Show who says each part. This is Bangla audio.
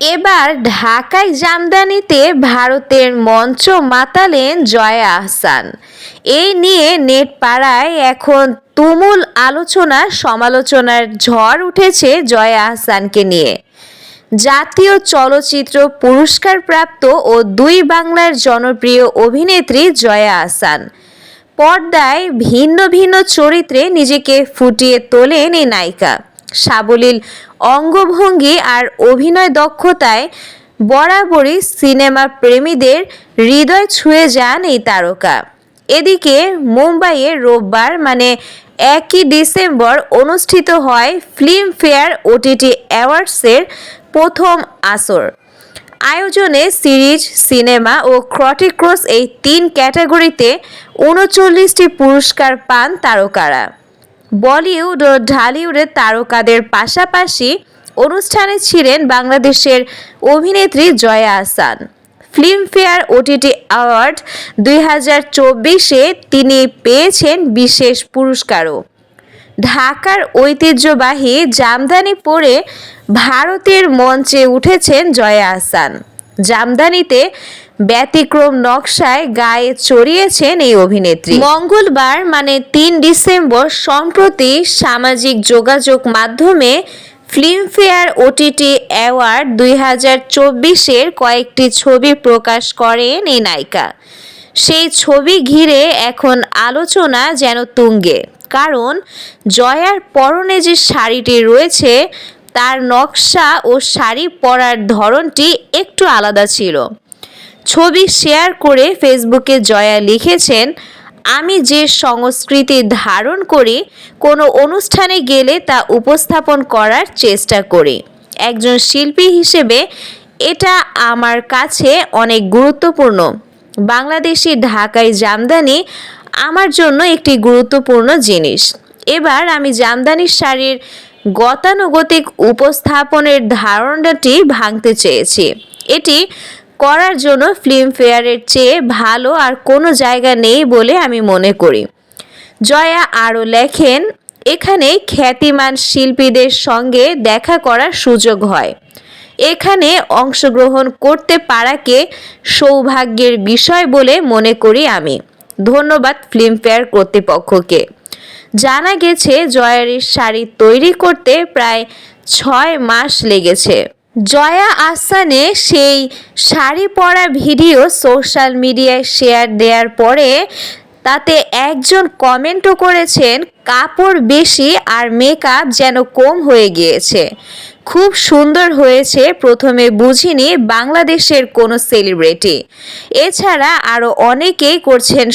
Speaker 1: এবার ঢাকায় জামদানিতে ভারতের মঞ্চ মাতালেন জয়া আহসান। এই নিয়ে নেট পাড়ায় এখন তুমুল আলোচনা, সমালোচনার ঝড় উঠেছে জয়া আহসানকে নিয়ে। জাতীয় চলচ্চিত্র পুরস্কারপ্রাপ্ত ও দুই বাংলার জনপ্রিয় অভিনেত্রী জয়া আহসান। পর্দায় ভিন্ন ভিন্ন চরিত্রে নিজেকে ফুটিয়ে তোলেন এই নায়িকা। সাবলীল অঙ্গভঙ্গি আর অভিনয় দক্ষতায় বরাবরই সিনেমা প্রেমীদের হৃদয় ছুঁয়ে যান এই তারকা। এদিকে মুম্বাইয়ে রোববার মানে একই ডিসেম্বর অনুষ্ঠিত হয় ফিল্মফেয়ার ওটিটি অ্যাওয়ার্ডসের প্রথম আসর। আয়োজনে সিরিজ, সিনেমা ও ক্রটিক্রস এই তিন ক্যাটাগরিতে উনচল্লিশটি পুরস্কার পান তারকারা। বলিউড ও ঢালিউডের তারকাদের পাশাপাশি অনুষ্ঠানে ছিলেন বাংলাদেশের অভিনেত্রী Joya Ahsan. Filmfare OTT award দুই হাজার চব্বিশে তিনি পেয়েছেন বিশেষ পুরস্কারও। ঢাকার ঐতিহ্যবাহী জামদানি পরে ভারতের মঞ্চে উঠেছেন জয়া আহসান। জামদানিতে ব্যতিক্রম নকশায় গায়ে চড়িয়েছেন এই অভিনেত্রী। মঙ্গলবার মানে তিন ডিসেম্বর, সম্প্রতি সামাজিক যোগাযোগ মাধ্যমে ফিল্মফেয়ার ওটিটি অ্যাওয়ার্ড দুই হাজার চব্বিশের কয়েকটি ছবি প্রকাশ করেন এই নায়িকা। সেই ছবি ঘিরে এখন আলোচনা যেন তুঙ্গে। কারণ, জয়ার পরনে যে শাড়িটি রয়েছে, তার নকশা ও শাড়ি পরার ধরনটি একটু আলাদা ছিল। ছবি শেয়ার করে ফেসবুকে জয়া লিখেছেন, আমি যে সংস্কৃতি ধারণ করি, কোনো অনুষ্ঠানে গেলে তা উপস্থাপন করার চেষ্টা করি। একজন শিল্পী হিসেবে এটা আমার কাছে অনেক গুরুত্বপূর্ণ। বাংলাদেশি ঢাকাই জামদানি আমার জন্য একটি গুরুত্বপূর্ণ জিনিস। এবার আমি জামদানি শাড়ির গতানুগতিক উপস্থাপনের ধারণাটি ভাঙতে চেয়েছি। এটি করার জন্য ফিল্মফেয়ারের চেয়ে ভালো আর কোনো জায়গা নেই বলে আমি মনে করি। জয়া আরও লেখেন, এখানে খ্যাতিমান শিল্পীদের সঙ্গে দেখা করার সুযোগ হয়। এখানে অংশগ্রহণ করতে পারাকে সৌভাগ্যের বিষয় বলে মনে করি আমি। ধন্যবাদ ফিল্মফেয়ার কর্তৃপক্ষকে। জানা গেছে জয়ারির শাড়ি তৈরি করতে প্রায় ছয় মাস লেগেছে। জয়া আহসানে সেই শাড়ি পরা ভিডিও সোশ্যাল মিডিয়ায় শেয়ার দেওয়ার পরে তাতে একজন কমেন্টও করেছেন, কাপড় বেশি আর মেকআপ যেন কম হয়ে গিয়েছে। খুব সুন্দর হয়েছে, প্রথমে বুঝিনি বাংলাদেশের কোনো সেলিব্রিটি এছাড়া আরও অনেকেই করছেন